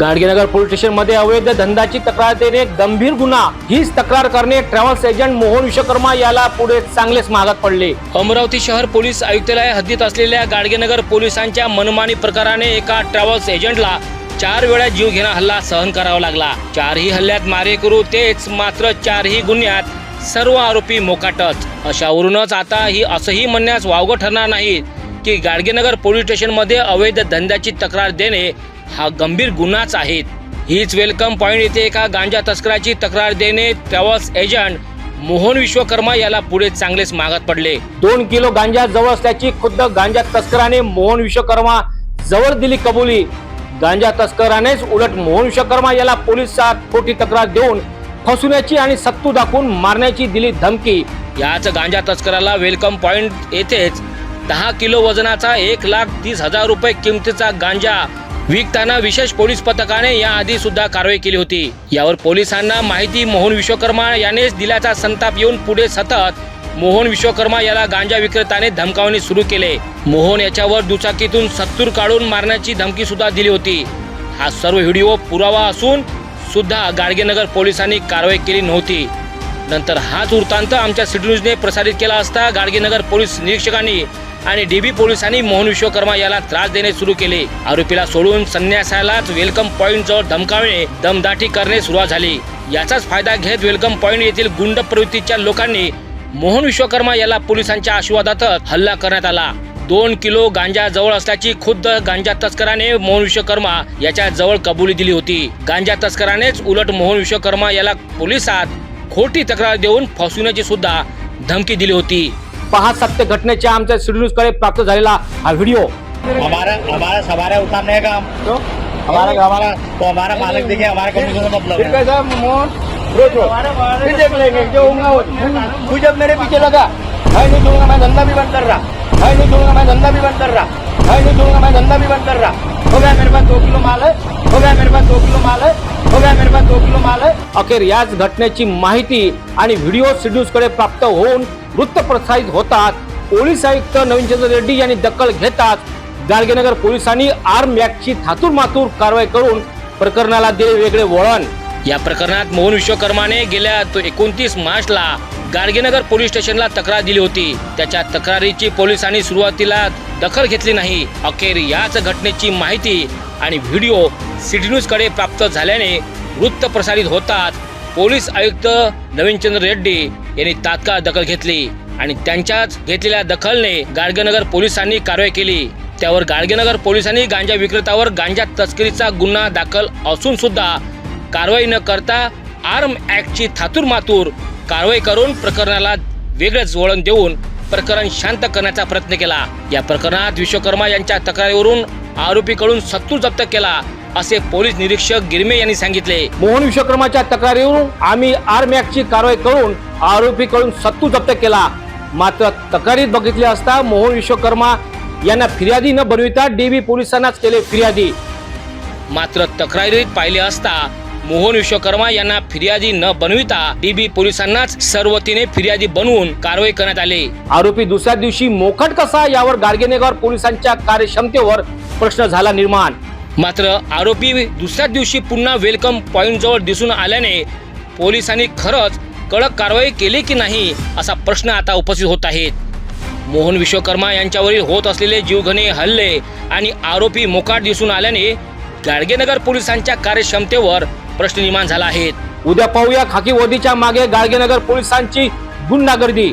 Gadgenagar police स्टेशनमध्ये अवैध धंदाची तक्रार देणे गंभीर गुन्हा. हीच तक्रार करणे ट्रॅव्हल्स एजंट मोहन विश्वकर्मा याला पुढे चांगलेच महागात पडले. अमरावती शहर पोलीस आयुक्तालय हद्दीत असलेल्या गाडगेनगर पोलिसांच्या मनमानी प्रकाराने एका ट्रॅव्हल्स एजंटला चार वेळा जीव घेणा हल्ला सहन करावा लागला. चारही हल्ल्यात मारेकरू तेच मात्र चारही गुन्ह्यात सर्व आरोपी मोकाटच. अशावरूनच आता ही असंही म्हणण्यास वावगं ठरणार नाही की गाडगेनगर पोलीस स्टेशनमध्ये अवैध धंद्याची तक्रार देणे हा गंभीर गुन्हाच आहे. हीच वेलकम पॉईंट येथे एका गांजा तस्कराची तक्रार देणे ट्रॅव्हल्स एजंट मोहन विश्वकर्मा याला पुढे चांगलेच मागत पडले. दोन किलो गांजा जवळ असल्याची खुद्द गांजा तस्कराने मोहन विश्वकर्मा जवळ दिली कबुली. गांजा तस्करानेच उलट मोहन विश्वकर्मा याला पोलिसात खोटी तक्रार देऊन फसवण्याची आणि सत्तू दाखवून मारण्याची दिली धमकी. याच गांजा तस्कराला वेलकम पॉइंट येथेच दहा किलो वजनाचा एक लाख तीस हजार रुपये किमतीचा गांजा विकताना विशेष पोलीस पथकाने याआधी सुद्धा कारवाई केली होती. यावर पोलिसांना माहिती मोहन विश्वकर्मा यानेच दिल्याचा संताप येऊन पुढे सतत मोहन विश्वकर्मा याला गांजा विक्रेत्याने धमकावणे सुरू केले. मोहन याच्यावर दुचाकीतून सत्तूर काढून मारण्याची धमकी सुद्धा दिली होती. हा सर्व व्हिडिओ पुरावा असून सुद्धा गाडगेनगर पोलिसांनी कारवाई केली नव्हती. नंतर हाच वृत्तांत आमच्या सिटी न्यूजने प्रसारित केला असता गाडगेनगर पोलीस निरीक्षकांनी आणि डीबी पोलिसांनी मोहन विश्वकर्मा याला त्रास देणे सुरू केले. आरोपीला सोडून संन्यासालाच वेलकम पॉइंट जवळ धमकावणे दमदाटी करणे सुरुवात झाली. याचाच फायदा घेत वेलकम पॉइंट येथील गुंड प्रवृत्तीच्या लोकांनी मोहन विश्वकर्मा याला पोलिसांच्या आशीर्वादातच हल्ला करण्यात आला. दोन किलो गांजा जवळ असल्याची खुद्द गांजा तस्कराने मोहन विश्वकर्मा याच्या जवळ कबुली दिली होती. गांजा तस्करानेच उलट मोहन विश्वकर्मा याला पोलिसात खोटी तक्रार देऊन फसवण्याची सुद्धा धमकी दिली होती. पहा सत्य घटनेच्या आमच्या सिटी न्यूजकडे प्राप्त झालेला हा व्हिडिओ. हमारा हमारा सवारे उतारने का हम हमारा हमारा तो हमारा मालिक देखिए हमारे कमीशन से मतलब फिर है कैसा मोहन रोको फिर देख लेंगे जो होगा वो तू जब मेरे पीछे लगा मैं नहीं दूंगा मैं धंधा भी बंद कर रहा। मैं नहीं दूंगा मैं धंधा भी बंद कर रहा। मैं नहीं दूंगा मैं धंधा भी बंद कर रहा। हो गया मेरे पास दो किलो माल है। हो गया मेरे पास दो किलो माल है। हो गया मेरे पास दो किलो माल है। अखेर याच घटनेची माहिती आणि व्हिडिओ सिड्यूजकडे प्राप्त होऊन वृत्त प्रसारित होतात. पोलीस आयुक्त नवीनचंद्र रेड्डी यांनी दखल घेतात. गाडगेनगर पोलिसांनी आर्म ची थातूर कारवाई करून प्रकरणाला दिले वेगळे वळण. या प्रकरणात मोहन विश्वकर्माने गेल्या एकोणतीस मार्चला गाडगेनगर पोलीस स्टेशनला तक्रार दिली होती. त्याच्या तक्रारीची पोलिसांनी सुरुवातीला दखल घेतली नाही. अखेर याच घटनेची माहिती आणि व्हिडिओ सिटी न्यूजकडे प्राप्त झाल्याने वृत्त प्रसारित होतात. पोलीस आयुक्त नवीनचंद्र रेड्डी यांनी तात्काळ दखल घेतली आणि त्यांच्याच घेतलेल्या दखलने गाडगेनगर पोलिसांनी कारवाई केली. त्यावर गाडगेनगर पोलिसांनी गांजा विक्रेत्यावर गांजा तस्करीचा गुन्हा दाखल असून सुद्धा कारवाई न करता आर्म ऍक्टची थातूर मातूर कारवाई करून प्रकरणाला वेगळंच वळण देऊन प्रकरण शांत करण्याचा प्रयत्न केला. या प्रकरणात विश्वकर्मा यांच्या तक्रारीवरून आरोपीकडून सत्तू जप्त केला असे पोलीस निरीक्षक गिरमे यांनी सांगितले. मोहन विश्वकर्माच्या तक्रारीवरून आम्ही आर्म ऍक्टची कारवाई करून आरोपीकडून सत्तू जप्त केला. मात्र तक्रारीत बघितले असता मोहन विश्वकर्मा यांना फिर्यादी न बनविता डीबी पोलिसांनाच केले फिर्यादी. मात्र तक्रारीत पाहिले असता मोहन विश्वकर्मा यांना फिर्यादी न बनविता डीबी पोलिसांनाच सर्वतीने फिर्यादी बनवून कारवाई करण्यात आली. आरोपी दुसऱ्या दिवशी मोकट कसा यावर गाडगेनगर पोलिसांच्या कार्यक्षमतेवर प्रश्न झाला निर्माण. मात्र आरोपी दुसऱ्या दिवशी पुन्हा वेलकम पॉइंट जवळ दिसून आल्याने पोलिसांनी खरंच कडक कारवाई केली की नाही असा प्रश्न आता उपस्थित होत आहेत. मोहन विश्वकर्मा यांच्यावरील होत असलेले जीवघने हल्ले आणि आरोपी मोकाट दिसून आल्याने गाडगेनगर पोलिसांच्या कार्यक्षमतेवर प्रश्न निर्माण झाला आहे. उद्या पाहूया खाकी मागे गाडगेनगर पोलिसांची गुंडागर्दी